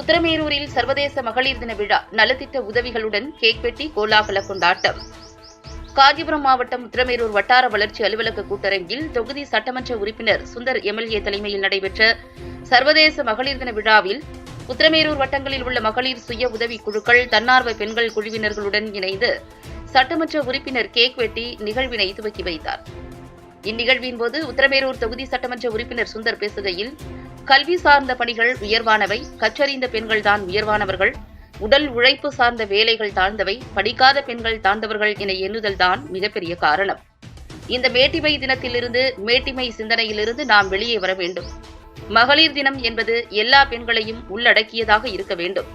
உத்தரமேரூரில் சர்வதேச மகளிர் தின விழா நலத்திட்ட உதவிகளுடன் கேக் வெட்டி கோலாகல கொண்டாட்டம். காஞ்சிபுரம் மாவட்டம் உத்தரமேரூர் வட்டார வளர்ச்சி அலுவலக கூட்டரங்கில் தொகுதி சட்டமன்ற உறுப்பினர் சுந்தர் எம்எல்ஏ தலைமையில் நடைபெற்ற சர்வதேச மகளிர் தின விழாவில் உத்தரமேரூர் வட்டங்களில் உள்ள மகளிர் சுய உதவி குழுக்கள் தன்னார்வ பெண்கள் குழுவினர்களுடன் இணைந்து சட்டமன்ற உறுப்பினர் கேக் வெட்டி நிகழ்வினை துவக்கி வைத்தார். இந்நிகழ்வின் போது உத்தரமேரூர் தொகுதி சட்டமன்ற உறுப்பினர் சுந்தர் பேசுகையில் கல்வி சார்ந்த பணிகள் உயர்வானவை கற்றறிந்த பெண்கள்தான் உயர்வானவர்கள் உடல் உழைப்பு சார்ந்த வேலைகள் தாழ்ந்தவை படிக்காத பெண்கள் தாழ்ந்தவர்கள் என எண்ணுதல்தான் மிகப்பெரிய காரணம். இந்த மேட்டிமை தினத்திலிருந்து மேட்டிமை சிந்தனையிலிருந்து நாம் வெளியே வர வேண்டும். மகளிர் தினம் என்பது எல்லா பெண்களையும் உள்ளடக்கியதாக இருக்க வேண்டும்.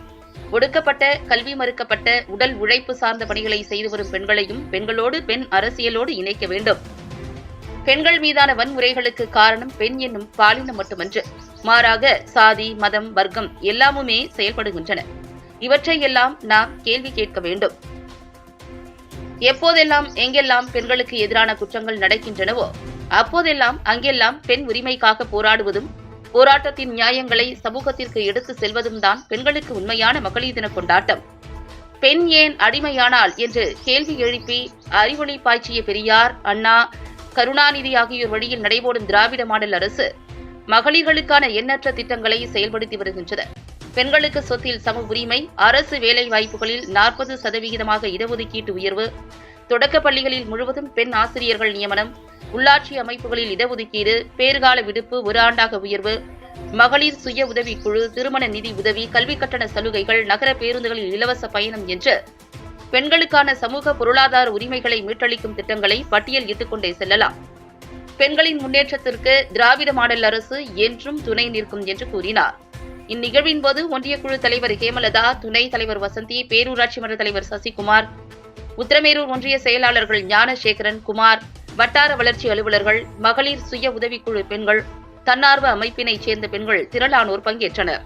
ஒடுக்கப்பட்ட கல்வி மறுக்கப்பட்ட உடல் உழைப்பு சார்ந்த பணிகளை செய்து வரும் பெண்களையும் பெண்களோடு பெண் அரசியலோடு இணைக்க வேண்டும். பெண்கள் மீதான வன்முறைகளுக்கு காரணம் பெண் என்னும் பாலினம் மட்டுமன்று. மாறாக சாதி மதம் வர்க்கம் எல்லாமுமே செயல்படுகின்றன. இவற்றையெல்லாம் நாம் கேள்வி கேட்க வேண்டும். எப்போதெல்லாம் எங்கெல்லாம் பெண்களுக்கு எதிரான குற்றங்கள் நடக்கின்றனவோ அப்போதெல்லாம் அங்கெல்லாம் பெண் உரிமைக்காக போராடுவதும் போராட்டத்தின் நியாயங்களை சமூகத்திற்கு எடுத்து செல்வதும் தான் பெண்களுக்கு உண்மையான மகளிர் தின கொண்டாட்டம். பெண் ஏன் அடிமையானால் என்று கேள்வி எழுப்பி அறிவொளி பாய்ச்சிய பெரியார் அண்ணா கருணாநிதி ஆகியோர் வழியில் நடைபோடும் திராவிட மாடல் அரசு மகளிர்களுக்கான எண்ணற்ற திட்டங்களை செயல்படுத்தி வருகின்றது. பெண்களுக்கு சொத்தில் சம உரிமை அரசு வேலை வாய்ப்புகளில் நாற்பது சதவிகிதமாக இடஒதுக்கீட்டு உயர்வு தொடக்கப் பள்ளிகளில் முழுவதும் பெண் ஆசிரியர்கள் நியமனம் உள்ளாட்சி அமைப்புகளில் இடஒதுக்கீடு பேர்கால விடுப்பு ஒரு ஆண்டாக உயர்வு மகளிர் சுய உதவிக்குழு திருமண நிதி உதவி கல்வி கட்டண சலுகைகள் நகர பேருந்துகளில் இலவச பயணம் என்று பெண்களுக்கான சமூக பொருளாதார உரிமைகளை மீட்டளிக்கும் திட்டங்களை பட்டியல் இட்டுக் கொண்டே செல்லலாம். பெண்களின் முன்னேற்றத்திற்கு திராவிட மாடல் அரசு என்றும் துணை நிற்கும் என்று கூறினார். இந்நிகழ்வின் போது ஒன்றிய குழு தலைவர் ஹேமலதா துணை தலைவர் வசந்தி பேரூராட்சி மன்ற தலைவர் சசிகுமார் உத்தரமேரூர் ஒன்றிய செயலாளர்கள் ஞானசேகரன் குமார் வட்டார வளர்ச்சி அலுவலர்கள் மகளிர் சுய உதவிக்குழு பெண்கள் தன்னார்வ அமைப்பினைச் சேர்ந்த பெண்கள் திரளானோர் பங்கேற்றனர்.